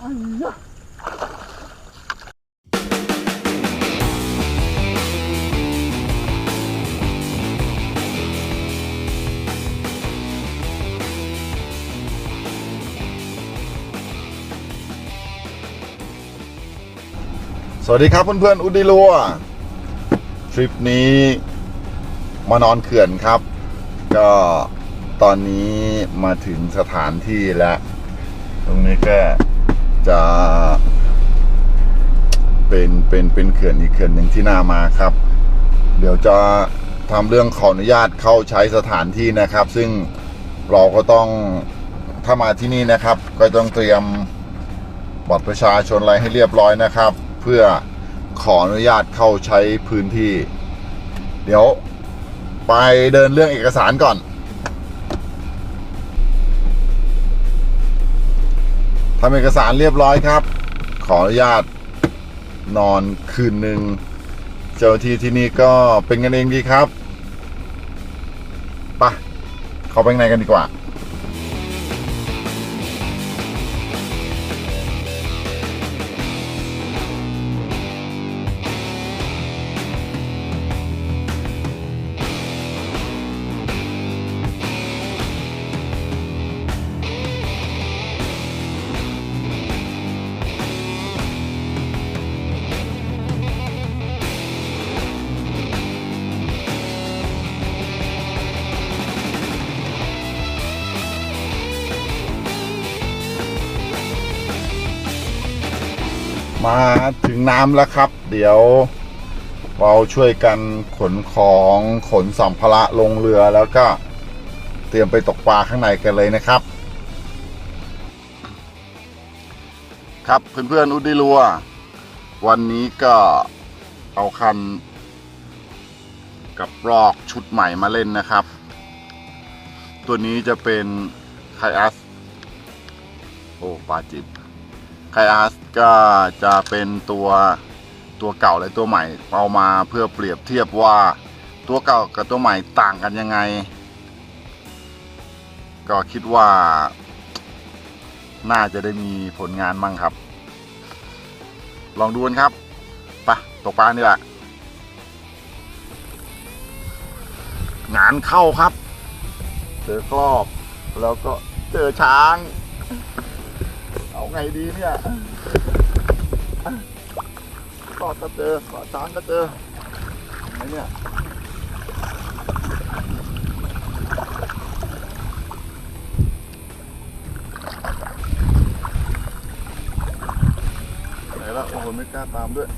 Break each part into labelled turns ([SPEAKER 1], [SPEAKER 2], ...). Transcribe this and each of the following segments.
[SPEAKER 1] สวัสดีครับเพื่อนๆอุดิลัวทริปนี้มานอนเขื่อนครับ ก็ตอนนี้มาถึงสถานที่แล้ว ตรงนี้ก็ จะเป็นเป็นเป็นเขื่อนอีกเขื่อนหนึ่งที่น่ามาครับ เดี๋ยวจะทำเรื่องขออนุญาตเข้าใช้สถานที่นะครับ ซึ่งเราก็ต้องถ้ามาที่นี่นะครับ ก็ต้องเตรียมบัตรประชาชนอะไรให้เรียบร้อยนะครับ เพื่อขออนุญาตเข้าใช้พื้นที่ เดี๋ยวไปเดินเรื่องเอกสารก่อน ทำเอกสารเรียบร้อยครับ ขออนุญาตนอนคืนหนึ่ง เจ้าที่ที่นี่ก็เป็นกันเองดีครับไปะเข้าไปในกันดีกว่า มาถึงน้ำแล้วครับ เดี๋ยวเราช่วยกันขนของขนสัมภาระลงเรือแล้วก็เตรียมไปตกปลาข้างในกันเลยนะครับ ครับเพื่อนๆอุดิลัว วันนี้ก็เอาคัน กับรอกชุดใหม่มาเล่นนะครับ ตัวนี้จะเป็นไคอัส โอ้ปลาจิบ ไคอาสก็จะเป็นตัวตัวเก่าและตัวใหม่ เอามาเพื่อเปรียบเทียบว่าตัวเก่ากับตัวใหม่ต่างกันยังไง ก็คิดว่า น่าจะได้มีผลงานมั่งครับ ลองดูกันครับไปะตกปลานี่แหละงานเข้าครับ เจอกรอบแล้วก็เจอช้าง ไงดีเนี่ยกอดก็เจอกอดช้างก็เจอไงเนี่ยไหนละโอ้โหไม่กล้าตามด้วย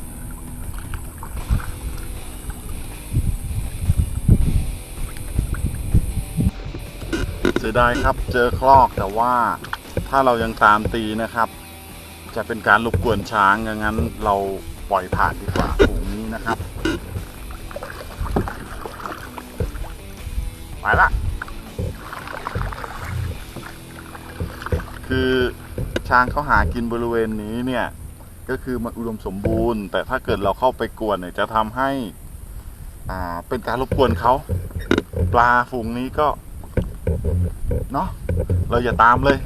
[SPEAKER 1] เสียดายครับเจอคลอกแต่ว่า ถ้าเรายังตามตีนะครับ จะเป็นการรบกวนช้างดังนั้นเราปล่อยผ่านดีกว่าฝูงนี้นะครับ ไปละ คือช้างเขาหากินบริเวณนี้เนี่ยก็คือมันอุดมสมบูรณ์ แต่ถ้าเกิดเราเข้าไปกวนเนี่ยจะทำให้อ่าเป็นการรบกวนเขาปลาฝูงนี้ก็เนาะเราอย่าตามเลย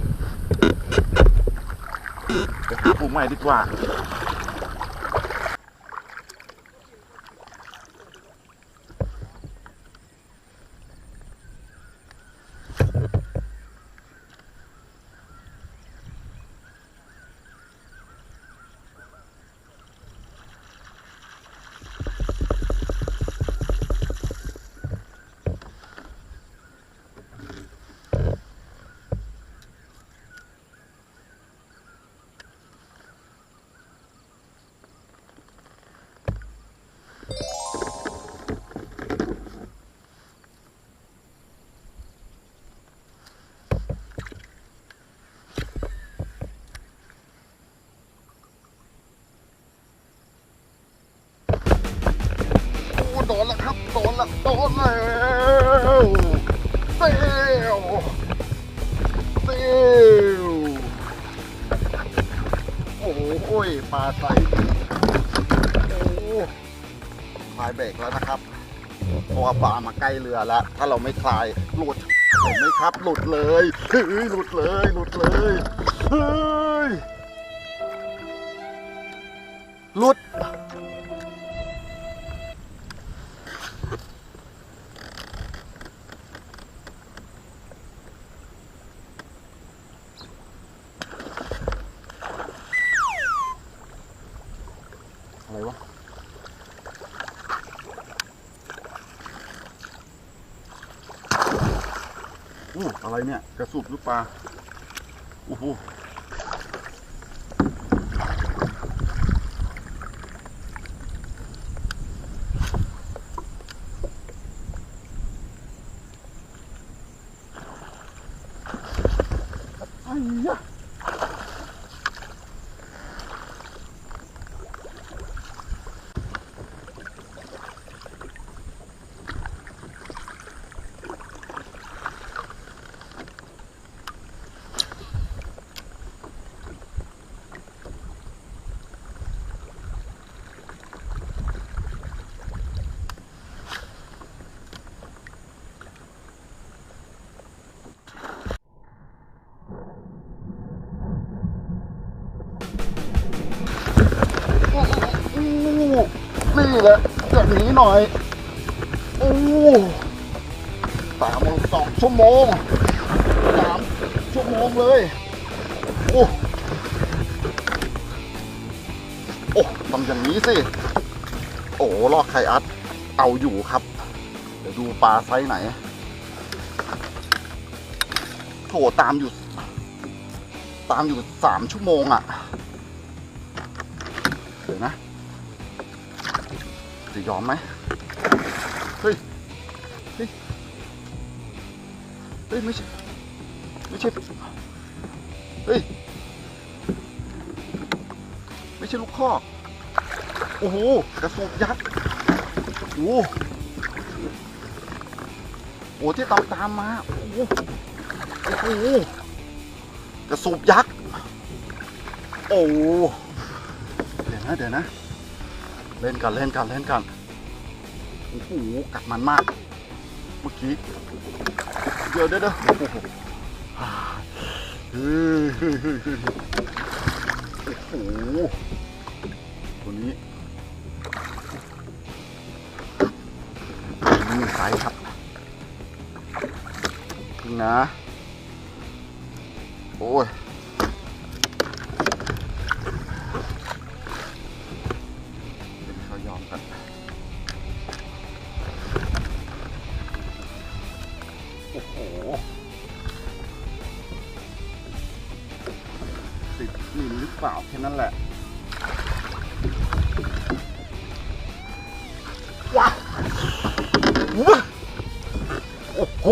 [SPEAKER 1] ไปหาปูใหม่ดีกว่า โดนแล้วโดนแล้วเซลเซลโอ้โหปลาใสโอ้คลายเบรกแล้วนะครับเพราะว่าปลามาใกล้เรือแล้ว ถ้าเราไม่คลายหลุดเห็นไหมครับ หลุดเลยเฮ้ยหลุดเลยหลุดเลยเฮ้ย
[SPEAKER 2] หลุด อะไรวะ อู้อะไรเนี่ย กระสุบลูกปลาอู้หูไอ้ยะอู้ นี่แหละอย่างนี้หน่อยโอ้สามสองชั่วโมงสามชั่วโมงเลยโอ้โอ้ทำอย่างนี้สิ โอ้ลอกไข่อัดเอาอยู่ครับ เดี๋ยวดูปลาไซส์ไหนโถตามอยู่ ตามอยู่สามชั่วโมงอะ่ะ จะยอมไหมเฮ้ย เฮ้ย เฮ้ย ไม่ใช่ ไม่ใช่ เฮ้ย ไม่ใช่ลูกคอกโอ้โห กระสุนยักษ์โอ้โหโอ้ที่ตามตามมา โอ้โหโอ้โหกระสุนยักษ์ โอ้โหเดี๋ยวนะ เดี๋ยวนะ เล่นกันเล่นกันเล่นกันโอ้โหกัดมันมาก เมื่อกี้เดี๋ยวเดี๋ยวเดี๋ยวโอ้โหเฮ้ยเฮ้ฮ้ยเฮ้โอ้โหตัวนี้นี่ไซส์ครับพึ่งนะ โอ้ย โอ้โห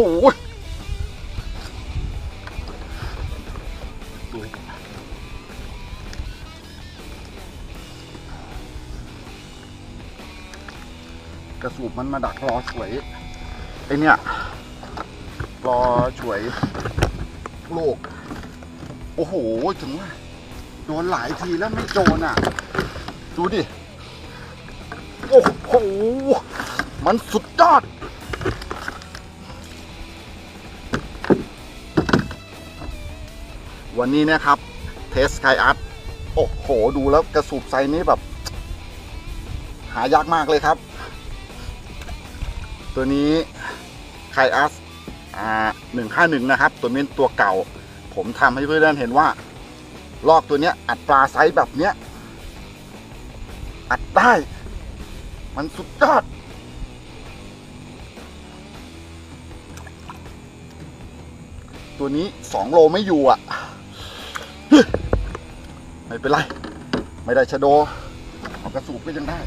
[SPEAKER 2] กระสูบมันมาดักรอสวยไอเนี่ยรอช่วยโลก โอ้โห ถึงว่าโดนหลายทีแล้วไม่โดนอะ ดูดิ โอ้โห มันสุดยอด วันนี้นะครับเทสไคอัพโอ้โห ดูแล้วกระสูบไซนี้แบบ หายากมากเลยครับ ตัวนี้ไคอัสอ่าหนึ่งห้าหนึ่งนะครับ ตัวเป็นตัวเก่า ผมทำให้เพื่อนๆเห็นว่า ลอกตัวเนี้ย อัดปลาไซส์แบบเนี้ย อัดได้ มันสุดยอดตัวนี้สองโลไม่อยู่อะ ไม่เป็นไร ไม่ได้ชะโดเอากระสูบก็ยังได้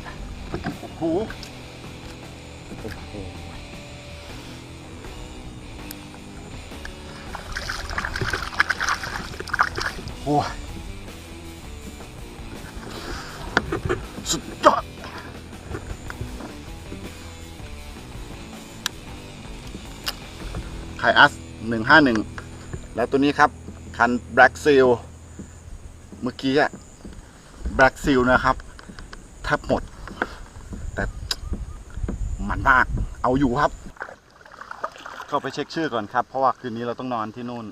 [SPEAKER 2] โอ้โหโอ้โหโอ้ยสุดยอดไคอัสหนึ่งห้าหนึ่งแล้วตัวนี้ครับ คัน Black Seal เมื่อกี้อะ Black Seal นะครับแทบหมด แต่มันมาก เอาอยู่ครับเข้าไปเช็คชื่อก่อนครับ เพราะว่าคืนนี้เราต้องนอนที่นู่น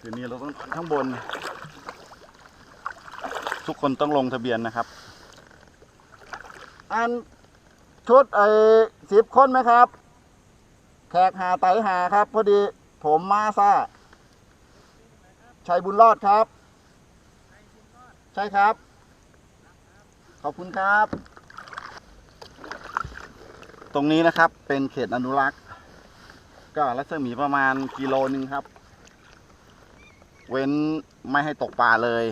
[SPEAKER 2] คืนนี้เราต้องนอนข้างบน ทุกคนต้องลงทะเบียนนะครับ อันชุดไอ้สิบคนไหมครับ แขกหาไตหาครับ พอดีผมมาซ่าชัยบุญรอดครับ ใช่ครับ ขอบคุณครับ ตรงนี้นะครับเป็นเขตอนุรักษ์ ก็รัศมีประมาณกิโลนึงครับ เว้นไม่ให้ตกปลาเลย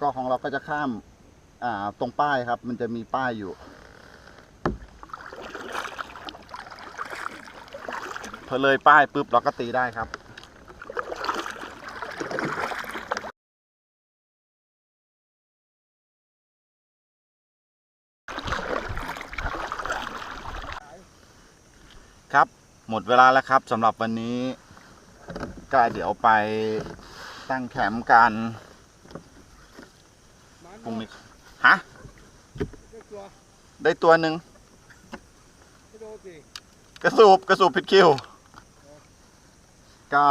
[SPEAKER 2] ก็ของเราก็จะข้ามอ่าตรงป้ายครับ มันจะมีป้ายอยู่พอเลยป้ายปุ๊บเราก็ตีได้ครับ ครับ หมดเวลาแล้วครับสำหรับวันนี้ก็เดี๋ยวไปตั้งแคมป์กันพรุ่งนี้ฮะได้ตัวหนึ่งกระสูบกระสูบผิดคิว ก็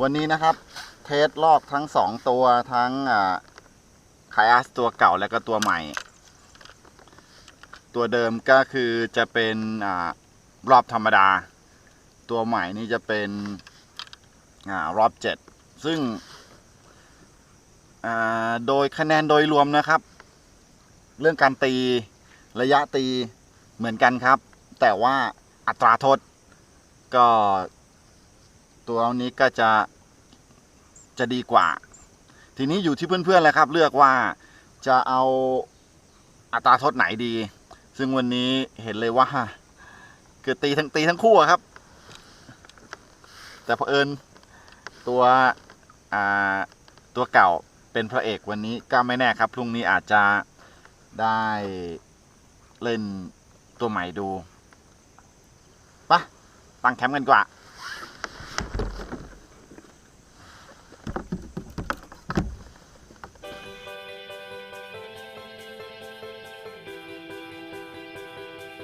[SPEAKER 2] วันนี้นะครับ เทสลอกทั้งสองตัวทั้งอ่าไคอาสตัวเก่าและก็ตัวใหม่ ตัวเดิมก็คือจะเป็นอรอบธรรมดา ตัวใหม่นี่จะเป็นอรอบเจ็ดซึ่งโดยคะแนนโดยรวมนะครับ เรื่องการตีระยะตีเหมือนกันครับ แต่ว่าอัตราโทษก็ตัวนี้ก็จะจะดีกว่า ทีนี้อยู่ที่เพื่อนๆแหละครับ เลือกว่าจะเอาอัตราโทษไหนดี ซึ่งวันนี้เห็นเลยว่าเกิดตีทั้งตีทั้งคู่ครับ แต่เผอิญตัวตัวเก่าเป็นพระเอกวันนี้ก็ไม่แน่ครับพรุ่งนี้อาจจะได้เล่นตัวใหม่ดูปะตั้งแคมป์กันกว่า